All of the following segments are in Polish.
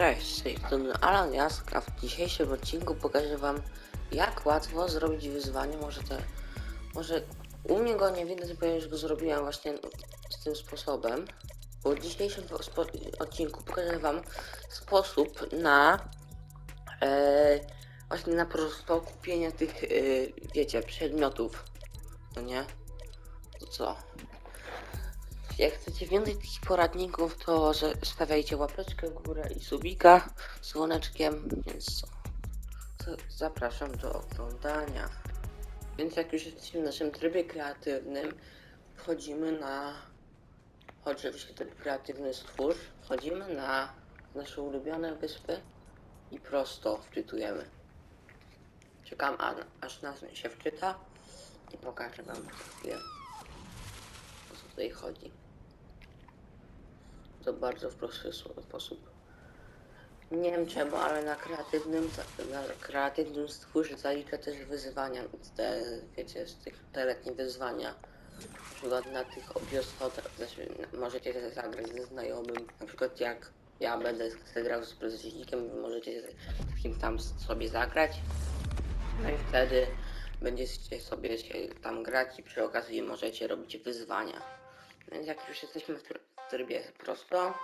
Cześć, z strony Alan Jask, a w dzisiejszym odcinku pokażę wam jak łatwo zrobić wyzwanie, może te, może u mnie go nie widać, bo ja już go zrobiłem właśnie z tym sposobem, bo w dzisiejszym odcinku pokażę wam sposób na e, właśnie na prosto kupienie tych, e, wiecie, przedmiotów, no nie? To co? Jak chcecie więcej takich poradników, to że stawiajcie łapeczkę w górę i subika z dzwoneczkiem, więc Zapraszam do oglądania. Więc jak już jesteśmy w naszym trybie kreatywnym, wchodzimy na... Oczywiście tryb kreatywny stwórz. Wchodzimy na nasze ulubione wyspy i prosto wczytujemy. Czekam a, aż nas się wczyta i pokażę wam chwilę o co tutaj chodzi. To bardzo w prosty spo- sposób. Nie wiem czemu, ale na kreatywnym, na kreatywnym stwórze zalicza też wyzwania, te, wiecie, z tych te letnie wyzwania. Na przykład na tych obioschodach, znaczy możecie też zagrać ze znajomym, na przykład jak ja będę grał z preześnikiem, wy możecie z kim tam sobie zagrać. No i wtedy będziecie sobie się tam grać i przy okazji możecie robić wyzwania. Więc jak już jesteśmy w tr- w trybie prosto,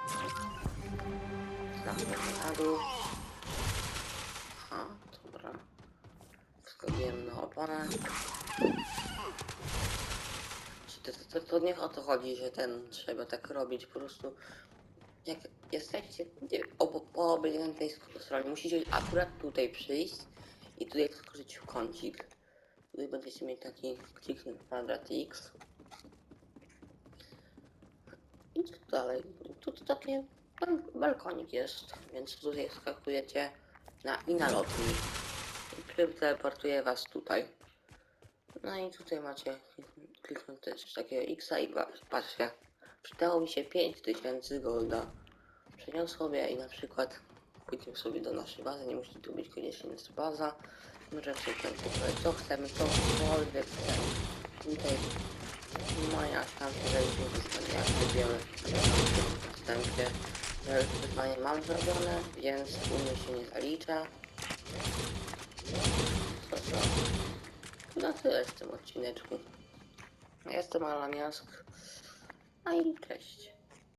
zamknę na dół. Aha, dobra. Wskazuję na oponę. To, to, to nie o to chodzi, że ten trzeba tak robić, po prostu jak jesteście nie, obo, po sk- stronie, musicie akurat tutaj przyjść i tutaj wskoczyć w kącik. Tutaj będziecie mieć taki kliknąć kwadrat X. I co dalej? Tu taki balkonik jest, więc tutaj skakujecie na i na lotni. I teleportuje was tutaj. No i tutaj macie kliknąć też takiego X i pa- patrzcie. Przydało mi się 5000 golda. Przeniosło sobie i na przykład pójdziemy sobie do naszej bazy, nie musi tu być koniecznie nasza baza. Możemy sobie tam kupować co chcemy, cokolwiek chcemy. Tutaj nie ma jak tam się wejść, jak wybieramy wstępie. że już wyzwanie mam zrobione, więc u mnie się nie zalicza. Co co? To na tyle w tym odcineczku. Ja Jestem Alan Jask. No i cześć.